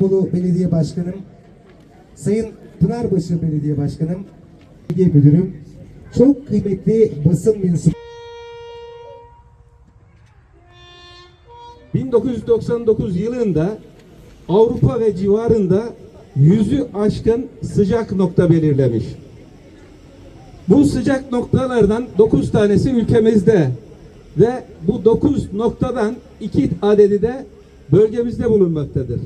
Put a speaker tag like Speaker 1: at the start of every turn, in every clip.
Speaker 1: Safranbolu Belediye Başkanım, Sayın Pınarbaşı Belediye Başkanım, Belediye Müdürüm, çok kıymetli basın mensubu
Speaker 2: 1999 yılında Avrupa ve civarında yüzü aşkın sıcak nokta belirlemiş. Bu sıcak noktalardan 9 tanesi ülkemizde ve bu 9 noktadan 2 adedi de bölgemizde bulunmaktadır.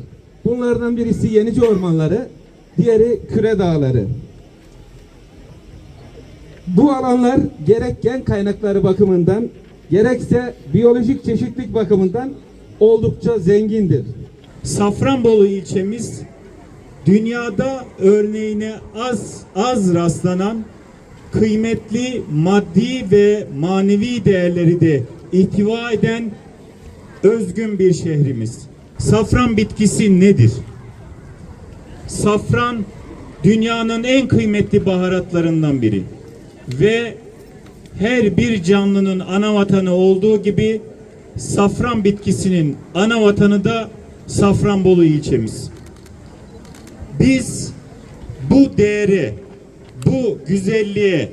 Speaker 2: Bunlardan birisi Yenice Ormanları, diğeri Küre Dağları. Bu alanlar gerek gen kaynakları bakımından gerekse biyolojik çeşitlilik bakımından oldukça zengindir.
Speaker 3: Safranbolu ilçemiz dünyada örneğine az az rastlanan kıymetli maddi ve manevi değerleri de ihtiva eden özgün bir şehrimiz. Safran bitkisi nedir? Safran dünyanın en kıymetli baharatlarından biri ve her bir canlının ana vatanı olduğu gibi safran bitkisinin ana vatanı da Safranbolu ilçemiz. Biz bu değere, bu güzelliğe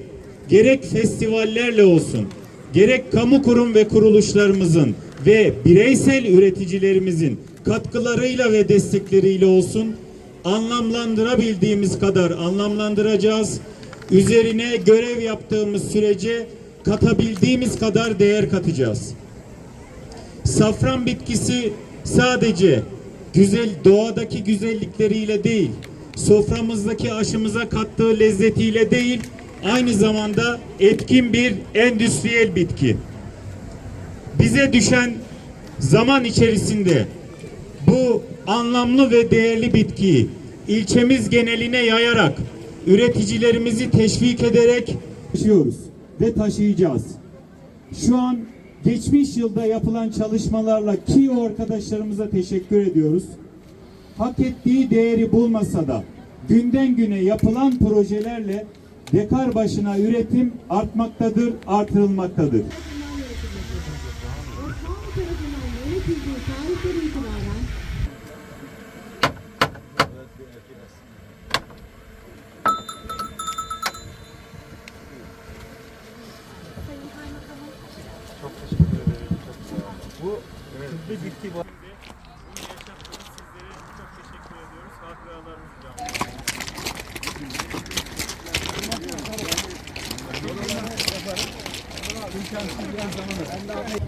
Speaker 3: gerek festivallerle olsun, gerek kamu kurum ve kuruluşlarımızın ve bireysel üreticilerimizin katkılarıyla ve destekleriyle olsun anlamlandırabildiğimiz kadar anlamlandıracağız. Üzerine görev yaptığımız sürece katabildiğimiz kadar değer katacağız. Safran bitkisi sadece güzel doğadaki güzellikleriyle değil, soframızdaki aşımıza kattığı lezzetiyle değil, aynı zamanda etkin bir endüstriyel bitki. Bize düşen zaman içerisinde bu anlamlı ve değerli bitkiyi ilçemiz geneline yayarak üreticilerimizi teşvik ederek taşıyoruz ve taşıyacağız. Şu an geçmiş yılda yapılan çalışmalarla ki arkadaşlarımıza teşekkür ediyoruz. Hak ettiği değeri bulmasa da günden güne yapılan projelerle dekar başına üretim artmaktadır, artırılmaktadır.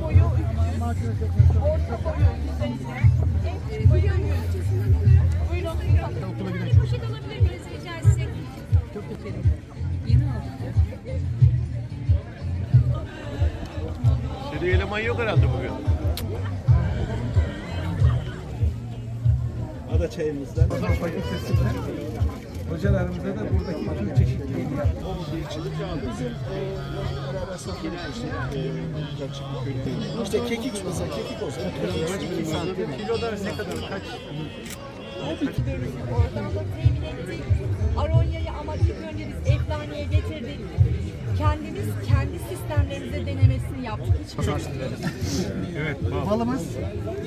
Speaker 4: Boyu 300, orta boyu 150, en küçük boyu 100. Buyurun. Poşet alabilir miyiz? Rica etsek? Çok teşekkür Yeni
Speaker 5: Seri eleman yok herhalde bugün.
Speaker 6: Ada çayımızdan. Fakültesinden hocalarımıza da buradaki tüm çeşitliliğini yaptık. İşte kekik mesela kekik olsa
Speaker 5: Kilolar ne kadar kaç?
Speaker 4: Tabii ki veririz. Oradan da temin ettik. Aronya'yı ama ilk önce biz Eflane'ye getirdik. Kendi sistemlerimize denemesini yaptık. Hiç
Speaker 5: Evet.
Speaker 7: Balımız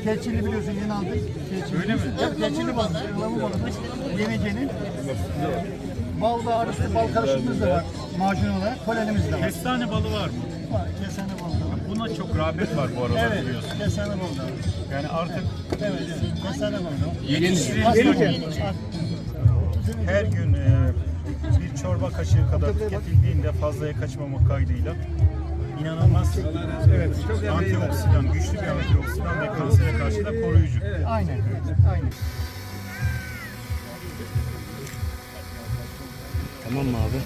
Speaker 7: keçili biliyorsun yeni aldık. Keçili. Öyle mi? Evet, keçili bal. Ilamur balımız. Yenicenin. Bal ve arısı bal karışımımız da var. Macun olarak. Kolenimiz de var.
Speaker 5: Kestane balı var mı?
Speaker 7: Var. Kesene bal da var.
Speaker 5: Buna çok rağbet var bu aralar
Speaker 7: Evet.
Speaker 5: biliyorsun.
Speaker 7: Kesene bal da var.
Speaker 5: Yani artık
Speaker 7: Evet. evet. Kesene bal da var.
Speaker 5: yetiştirilmiş her gün e, bir çorba kaşığı kadar tüketildiğinde fazlaya kaçmamak kaydıyla inanılmaz evet, antioksidan, güçlü bir antioksidan ve kansere karşı da koruyucu.
Speaker 7: Aynen. Aynen.
Speaker 5: Tamam mı abi?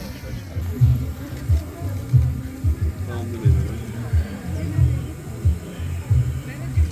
Speaker 5: Tamamdır.